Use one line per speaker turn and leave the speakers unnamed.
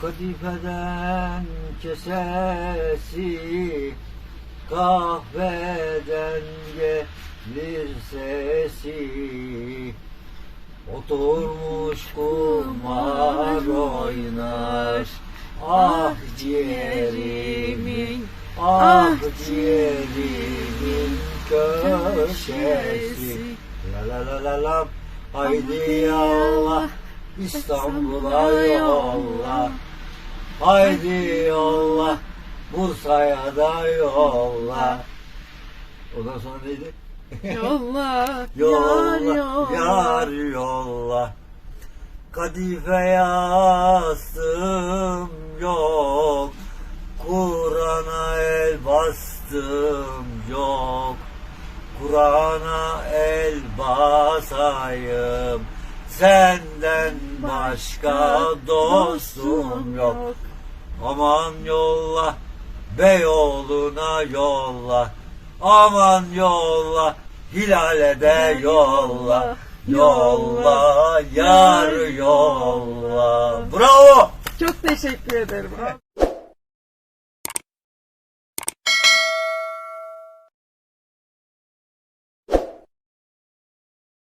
Kadifeden kesesi Kahveden gelir sesi. Oturmuş kumar oynar Ah ciğerimin Ah ciğerimin köşesi. La la la la la Haydi Allah İstanbul'a yolla Haydi yolla Bursa'ya da yolla Ondan sonra neydi?
Yolla,
Yolla,
yar
yar yolla. Kadife yastım yok. Kur'an'a el bastım yok. Kur'an'a el basayım. Senden başka dostum yok. Aman yolla, Beyoğlu'na yolla. Aman yolla, Hilal'e de yolla. Yolla, yar yolla. Bravo!
Çok teşekkür ederim.